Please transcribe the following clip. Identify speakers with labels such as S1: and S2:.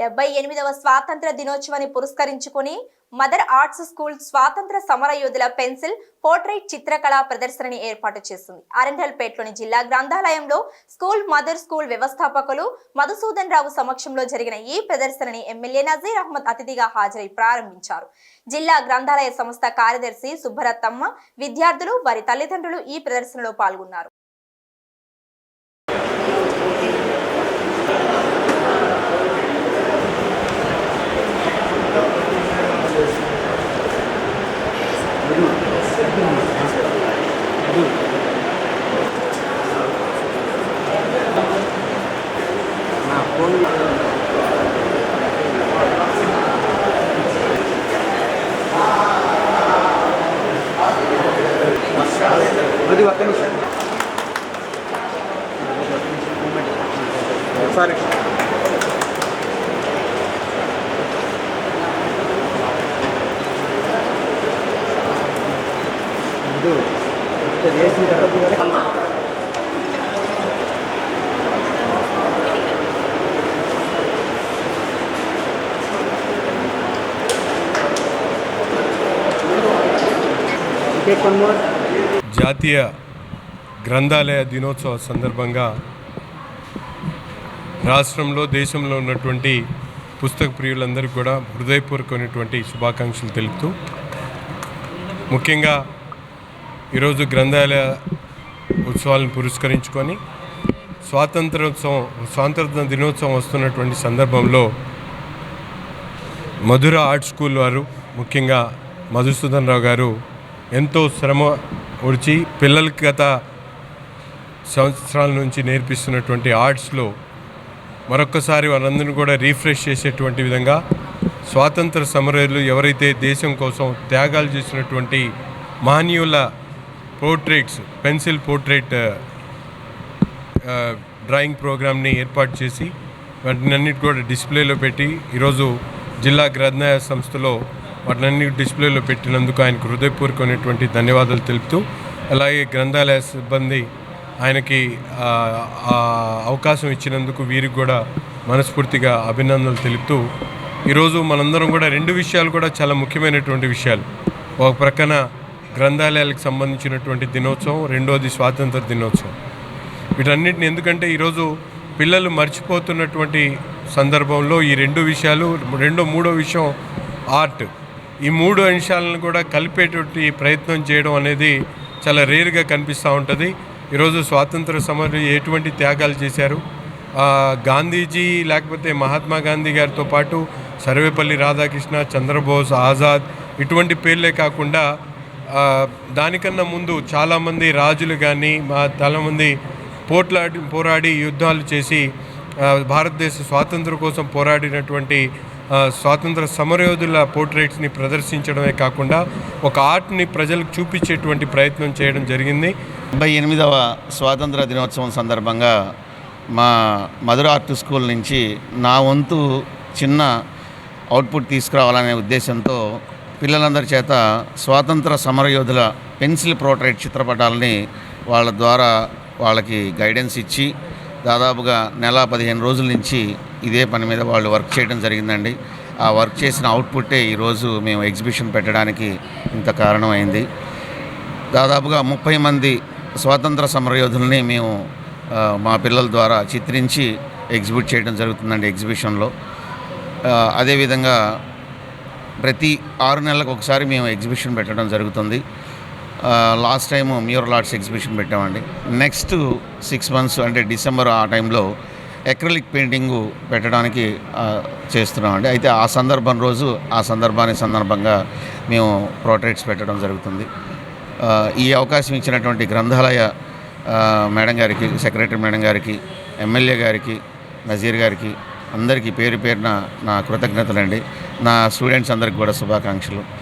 S1: డెబ్బై ఎనిమిదవ స్వాతంత్ర దినోత్సవాన్ని పురస్కరించుకొని మదర్ ఆర్ట్స్ స్కూల్ స్వాతంత్ర సమర యోధుల పెన్సిల్ పోర్ట్రైట్ చిత్రకళా ప్రదర్శనని ఏర్పాటు చేసింది. అరండల్పేటలోని జిల్లా గ్రంథాలయంలో స్కూల్ మదర్ స్కూల్ వ్యవస్థాపకులు మధుసూదన్ రావు సమక్షంలో జరిగిన ఈ ప్రదర్శనని ఎమ్మెల్యే నజీర్ అహ్మద్ అతిథిగా హాజరై ప్రారంభించారు. జిల్లా గ్రంథాలయ సంస్థ కార్యదర్శి సుబ్బరత్తమ్మ విద్యార్థులు వారి తల్లిదండ్రులు ఈ ప్రదర్శనలో పాల్గొన్నారు.
S2: అది ఒక్క నిమిషం ఒకసారి ఇది ఇది వేసిన
S3: జాతీయ గ్రంథాలయ దినోత్సవ సందర్భంగా రాష్ట్రంలో దేశంలో ఉన్నటువంటి పుస్తక ప్రియులందరికీ కూడా హృదయపూర్వకమైనటువంటి శుభాకాంక్షలు తెలుపుతూ ముఖ్యంగా ఈరోజు గ్రంథాలయ ఉత్సవాలను పురస్కరించుకొని స్వాతంత్రోత్సవం స్వాతంత్ర దినోత్సవం వస్తున్నటువంటి సందర్భంలో మధుర ఆర్ట్ స్కూల్ వారు ముఖ్యంగా మధుసూదన్ రావు గారు ఎంతో శ్రమ ఉడిచి పిల్లలకి గత సంవత్సరాల నుంచి నేర్పిస్తున్నటువంటి ఆర్ట్స్లో మరొక్కసారి వారందరినీ కూడా రీఫ్రెష్ చేసేటువంటి విధంగా స్వాతంత్ర సమరయులు ఎవరైతే దేశం కోసం త్యాగాలు చేసినటువంటి మహనీయుల పోర్ట్రేట్స్ పెన్సిల్ పోర్ట్రేట్ డ్రాయింగ్ ప్రోగ్రామ్ని ఏర్పాటు చేసి వాటినన్నిటి కూడా డిస్ప్లేలో పెట్టి ఈరోజు జిల్లా గ్రంథాలయ సంస్థలో వాటిని డిస్ప్లేలో పెట్టినందుకు ఆయనకు హృదయపూర్వకమైనటువంటి ధన్యవాదాలు తెలుపుతూ అలాగే గ్రంథాలయ సిబ్బంది ఆయనకి అవకాశం ఇచ్చినందుకు వీరికి కూడా మనస్ఫూర్తిగా అభినందనలు తెలుపుతూ ఈరోజు మనందరం కూడా రెండు విషయాలు కూడా చాలా ముఖ్యమైనటువంటి విషయాలు. ఒక ప్రక్కన గ్రంథాలయాలకు సంబంధించినటువంటి దినోత్సవం రెండోది స్వాతంత్ర దినోత్సవం. వీటన్నిటిని ఎందుకంటే ఈరోజు పిల్లలు మర్చిపోతున్నటువంటి సందర్భంలో ఈ రెండు విషయాలు రెండో మూడో విషయం ఆర్ట్. ఈ మూడు అంశాలను కూడా కలిపేటువంటి ప్రయత్నం చేయడం అనేది చాలా రేరుగా కనిపిస్తూ ఉంటుంది. ఈరోజు స్వాతంత్ర సమరం ఎటువంటి త్యాగాలు చేశారు? గాంధీజీ లేకపోతే మహాత్మా గాంధీ గారితో పాటు సర్వేపల్లి రాధాకృష్ణ చంద్రబోస్ ఆజాద్ ఇటువంటి పేర్లే కాకుండా దానికన్నా ముందు చాలామంది రాజులు కానీ మా చాలామంది పోట్లాడి పోరాడి యుద్ధాలు చేసి భారతదేశ స్వాతంత్రం కోసం పోరాడినటువంటి స్వాతంత్ర సమరయోధుల పోర్ట్రేట్స్ని ప్రదర్శించడమే కాకుండా ఒక ఆర్ట్ని ప్రజలకు చూపించేటువంటి ప్రయత్నం చేయడం జరిగింది.
S4: డెబ్బై ఎనిమిదవ స్వాతంత్ర దినోత్సవం సందర్భంగా మా మధుర ఆర్ట్ స్కూల్ నుంచి నా వంతు చిన్న అవుట్పుట్ తీసుకురావాలనే ఉద్దేశంతో పిల్లలందరి చేత స్వాతంత్ర సమరయోధుల పెన్సిల్ పోర్ట్రేట్ చిత్రపటాలని వాళ్ళ ద్వారా వాళ్ళకి గైడెన్స్ ఇచ్చి దాదాపుగా నెల పదిహేను రోజుల నుంచి ఇదే పని మీద వాళ్ళు వర్క్ చేయడం జరిగిందండి. ఆ వర్క్ చేసిన అవుట్పుట్టే ఈరోజు మేము ఎగ్జిబిషన్ పెట్టడానికి ఇంత కారణమైంది. దాదాపుగా ముప్పై మంది స్వాతంత్ర సమరయోధుల్ని మేము మా పిల్లల ద్వారా చిత్రించి ఎగ్జిబిట్ చేయడం జరుగుతుందండి ఎగ్జిబిషన్లో. అదేవిధంగా ప్రతి ఆరు నెలలకు ఒకసారి మేము ఎగ్జిబిషన్ పెట్టడం జరుగుతుంది. Last time mural arts exhibition పెట్టామండి. నెక్స్ట్ సిక్స్ మంత్స్ అంటే డిసెంబర్ ఆ టైంలో ఎక్రలిక్ పెయింటింగ్ పెట్టడానికి చేస్తున్నామండి అయితే ఆ సందర్భం రోజు ఆ సందర్భానికి సందర్భంగా మేము ప్రోట్రేట్స్ పెట్టడం జరుగుతుంది. ఈ అవకాశం ఇచ్చినటువంటి గ్రంథాలయ మేడం గారికి సెక్రటరీ మేడం గారికి ఎమ్మెల్యే గారికి నజీర్ గారికి అందరికీ పేరు పేరున నా కృతజ్ఞతలండి. నా స్టూడెంట్స్ అందరికి కూడా శుభాకాంక్షలు.